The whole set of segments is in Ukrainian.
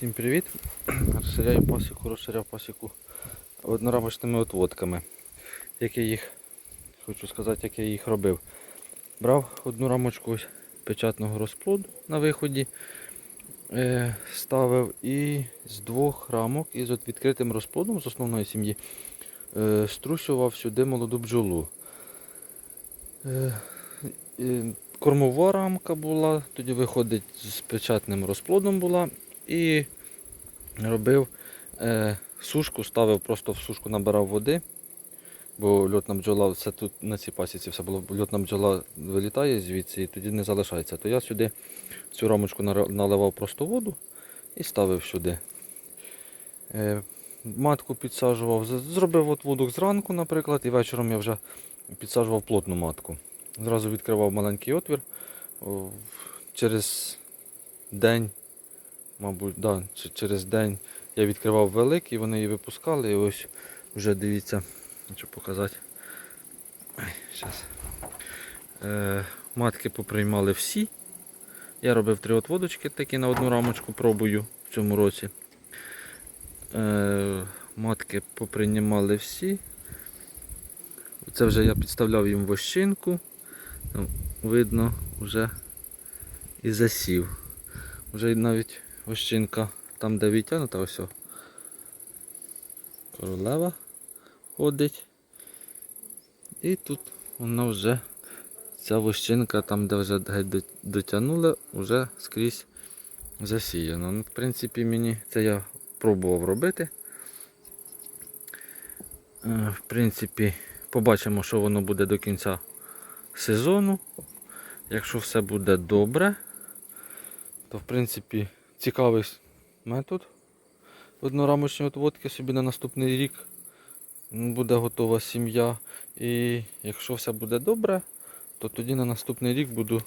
Всім привіт! Розширяю пасіку, розширяв пасіку однорамочними отводками. Як я їх, хочу сказати, як я їх робив. Брав одну рамочку печатного розплоду на виході, е, ставив і з двох рамок із відкритим розплодом з основної сім'ї е, струсював сюди молоду бджолу. Е, кормова рамка була, тоді виходить з печатним розплодом була. І робив е, сушку, ставив просто в сушку, набирав води, бо льотна бджола, це тут на цій пасіці все було, льотна бджола вилітає звідси і тоді не залишається. То я сюди цю рамочку наливав просто воду і ставив сюди. Е, матку підсаджував, зробив от водок зранку, наприклад, і вечором я вже підсаджував плотну матку. Зразу відкривав маленький отвір. Через день мабуть, да, через день я відкривав великий, вони її випускали. І ось вже дивіться, хочу показати. Щас. Е, матки поприймали всі. Я робив три отводочки такі на одну рамочку, пробую в цьому році. Е, матки поприймали всі. Це вже я підставляв їм вощинку. Видно вже і засів. Вже навіть Ощинка там, де відтягнута, ось. Королева ходить. І тут вона вже, ця вощинка, там, де вже геть до- дотягнула, вже скрізь засіяна. Ну, в принципі, мені це я пробував робити. Е, В принципі, побачимо, що воно буде до кінця сезону. Якщо все буде добре, то в принципі цікавий метод. Однорамочні отводки собі на наступний рік буде готова сім'я. І якщо все буде добре, то тоді на наступний рік буду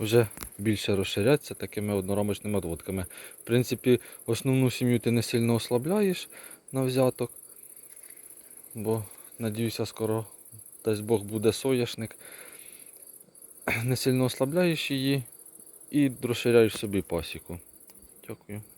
вже більше розширятися такими однорамочними отводками. В принципі, основну сім'ю ти не сильно ослабляєш на взяток. Бо, надіюся, скоро дасть Бог буде соняшник. Не сильно ослабляєш її і розширяєш собі пасіку. çok iyi.